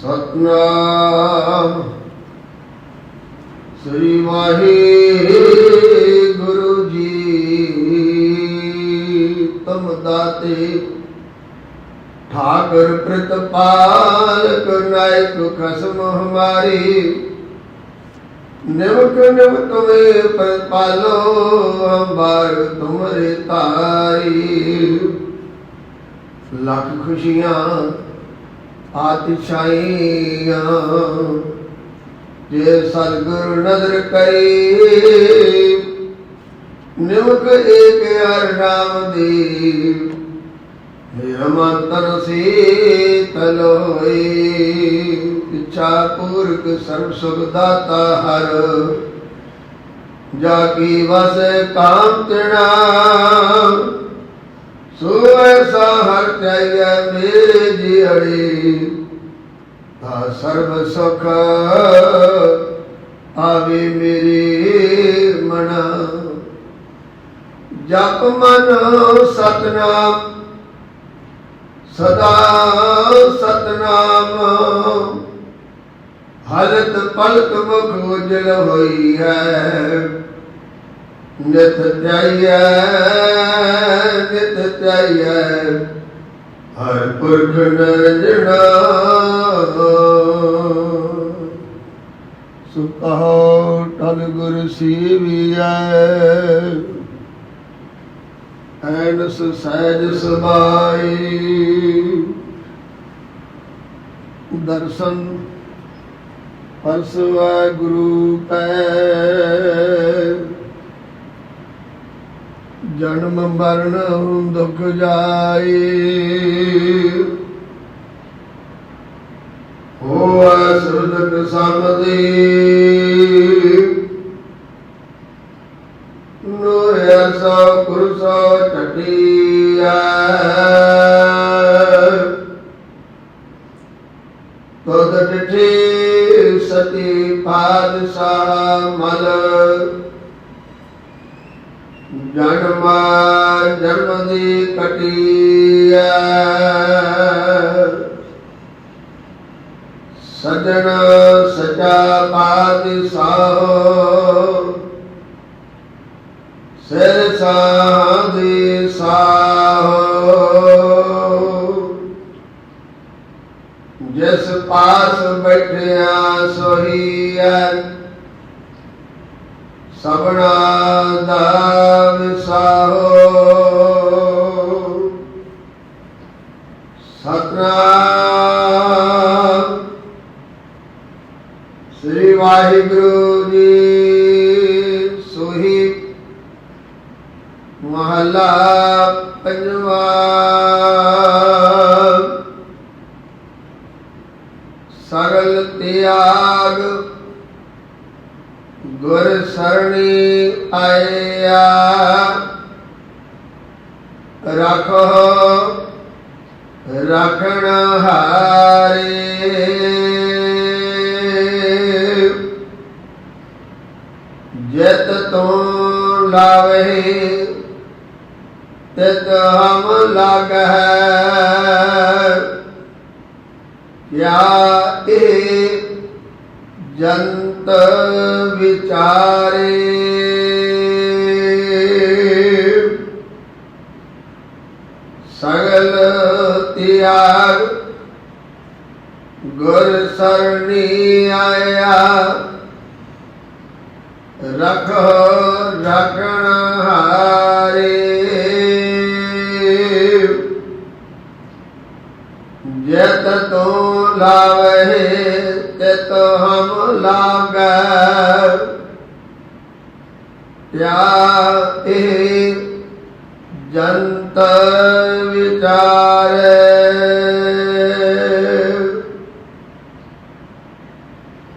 ਸਤਨਾਮ। ਸ੍ਰੀ ਵਾਹਿਗੁਰੂ ਜੀ ਤੁਮ ਦਾਤੇ। ਠਾਕਰ, ਪ੍ਰਤਪਾਲਕ, ਨਾਇਕ, ਖਸਮ ਹਮਾਰੀ। ਨਿਮਕ ਨਿਵ ਤੁਮੇ ਪ੍ਰਤਪਾਲੋ, ਅੰਬਾਰ ਤੁਮਰੇ ਤਾਰੀ। ਲੱਖ ਖੁਸ਼ੀਆਂ ਆਤਿਸ਼ਾਈਆਂ ਜੇ ਸਤਿਗੁਰ ਨਜ਼ਰ ਕਰੀ ਨਿਮਕ ਏਕ ਹਰ ਨਾਮ ਦੀ ਮੇਰਾ ਮੰਤਰ ਸੀਤਲ ਇੱਛਾ ਪੂਰਕ ਸਰਬ ਸੁਖ ਦਾਤਾ ਹਰ, ਜਾ ਕੀ ਵਸ ਕਾਮ ਤਣਾ ਸੋ ਐਸਾ ਹਰ ਚਾਹੀਏ ਮੇਰੇ ਜੀੜੀ ਤਾ ਸਰਬ ਸੁਖ ਆਵੇ ਮੇਰੇ ਮਨ। ਜਪ ਮਨ ਸਤਨਾਮ, ਸਦਾ ਸਤਨਾਮ। ਹਲਤ ਪਲਕ ਮੁਖ ਉਜਲ ਹੋਈ ਹੈ, ਨਿਤ ਧਿਆਈਐ ਨਿਤ ਧਿਆਈਐ ਹਰ ਪੁਰਖ ਨਰਜਣਾ ਸੁਖਾਉ ਟਲ ਗੁਰ ਸੀਵੀਐ। ਐਨਸ ਸਹਿਜ ਸਬਾਈ ਦਰਸ਼ਨ ਪਰਸਵਾ ਗੁਰੂ ਪੈ। ਜਨਮ ਮਰਨ ਦੁਖ ਜਾਈ ਹੋਆ ਸੁਰਦਕ ਸਮਦੀ ਨੂਰਿਆ ਸੋ ਕੁਰਸੋ ਟਟਿਆ ਤਦ ਡਿਠੇ ਸਤੀ ਪਾਦਸ਼ਾਹ ਮਲ ਜਨਮ ਜਨਮ ਦੀ ਕਟਿਆ ਸਜਣ ਸਚਾ ਪਾਦਸ਼ਾਹ ਸਿਰ ਸਾਧੀ ਸਾਹੋ। ਜਿਸ ਪਾਸ ਬੈਠਿਆ ਸੋਹੀਐ। ਸਬਣਾ ਦਾ ਵਿਸਾਹੋ ਸਤਨਾਮ। ਸ੍ਰੀ ਵਾਹਿਗੁਰੂ ਜੀ ਸੋਹੀ ਮਹਲਾ ਪੰਜਵਾ। ਸਗਲ ਤਿਆਗ ਗੁਰ ਸਰਣੀ ਆਇਆ। ਰਖੋ, ਰਖਣ ਹਾਰੇ। ਜਿਤ ਤੋਂ ਲਾਵੇ, ਤਿਤ ਹਮ ਲਾਗਹਿ ਕਿਆ ਇਹ ਜਨ ਜੰਤ ਵਿਚਾਰੇ। ਸਗਲ ਤਿਆਗ ਗੁਰ ਸਰਣੀ ਆਇਆ। ਰਖ ਰਖਣ ਹਾਰੇ। ਜਤ ਤੂੰ ਲਾਵਹਿ ਤਿਤ ਹਮ ਲਾਗੈ ਕਿਆ ਇਹ ਜੰਤ ਵਿਚਾਰੇ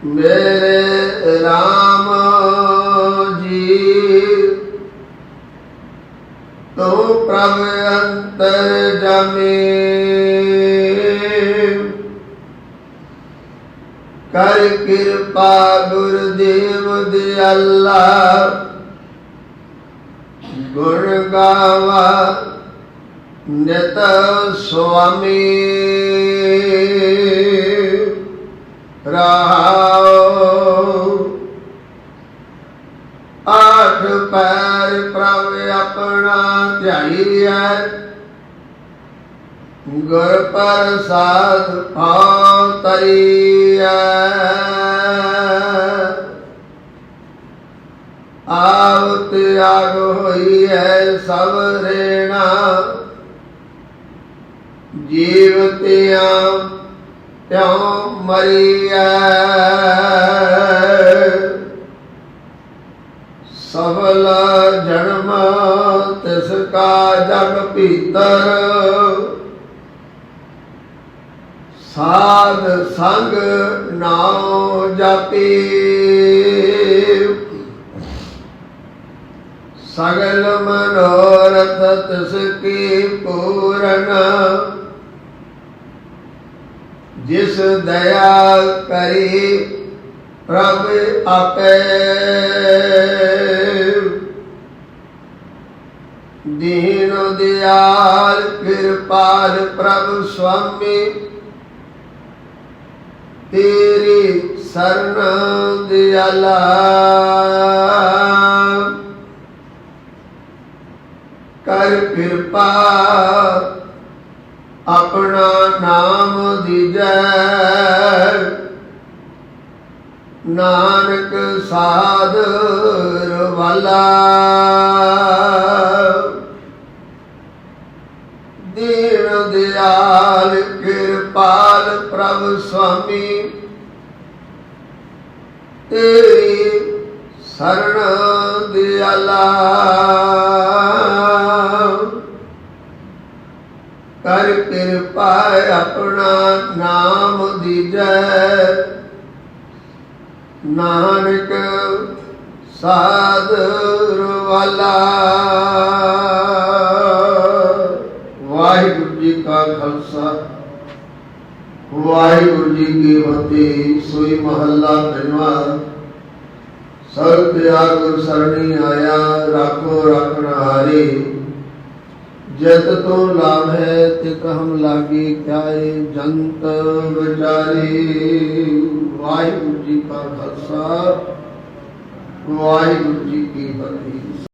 ਮੇਰੇ RAM ਜੀ ਤੂੰ ਪ੍ਰਭ ਅੰਤਰ ਕਰ ਕਿਰਪਾ ਗੁਰਦੇਵ ਦਿਆਲਾ ਗੁਣ ਗਾਵਾ ਨਿਤ ਸੁਆਮੀ। ਰਹਾਉ ਆਠ ਪੈਰ ਪ੍ਰਭ ਆਪਣਾ ਧਿਆਈਐ ਗੁਰ ਪ੍ਰਸਾਦ ਪਾਉ ਤਰੀਐ ਆਵ ਤਿਆਗ ਹੋਈ ਹੈ ਸਭ ਰੇਣਾ। ਜੀਵ ਤਿਆਂ ਤਿਉ ਮਰੀਐ। ਸਫਲ ਜਨਮ ਤਿਸ ਕਾ ਜਗ ਭੀਤਰ। ਸਾਧ ਸੰਗ ਨਾਉ ਜਾਪੀ। ਸਗਲ ਮਨੋਰਥ ਤਿਸ ਕੀ ਪੂਰਨ। ਜਿਸ ਦਇਆ ਕਰੀ ਪ੍ਰਭ ਆਪੇ। ਦੀਨ ਦਿਆਲ ਕਿਰਪਾਲ ਪ੍ਰਭ ਸੁਆਮੀ। ਤੇਰੀ ਸਰਨ ਦਿਆਲਾ ਕਰ ਕਿਰਪਾ ਆਪਣਾ ਨਾਮ ਦੀਜੈ। ਨਾਨਕ ਸਾਧ ਵਾਲਾ ਦੀਨ ਦਿਆਲ ਕਿਰਪਾਲ ਪ੍ਰਭ ਸੁਆਮੀ ਤੇਰੀ ਸਰਣ ਦਿਆਲਾ ਕਰ ਕਿਰਪਾ ਆਪਣਾ ਨਾਮ ਦੀਜੈ ਨਾਨਕ ਸਾਧਰ ਵਾਲਾ। ਵਾਹਿਗੁਰੂ ਜੀ ਕਾ ਖਾਲਸਾ। ਵਾਹਿਗੁਰੂ ਜੀ ਕੀ ਫਤਿਹ, ਸੋਈ ਮਹੱਲਾ ਪੰਜਵਾਂ ਸਰ ਪਿਆ ਗੁਰ ਸਰਣੀ ਆਇਆ, ਰਾਖੋ ਰਾਖਣ ਹਾਰੇ। ਜਤ ਤੋਂ ਲਾਭ ਹੈ ਤਿਤ ਹਮ ਲਾਗੇ ਕਿਆਏ ਜੰਤ ਵਿਚਾਰੇ। ਵਾਹਿਗੁਰੂ ਜੀ ਕਾ ਖਾਲਸਾ, ਵਾਹਿਗੁਰੂ ਜੀ ਕੀ ਫਤਿਹ।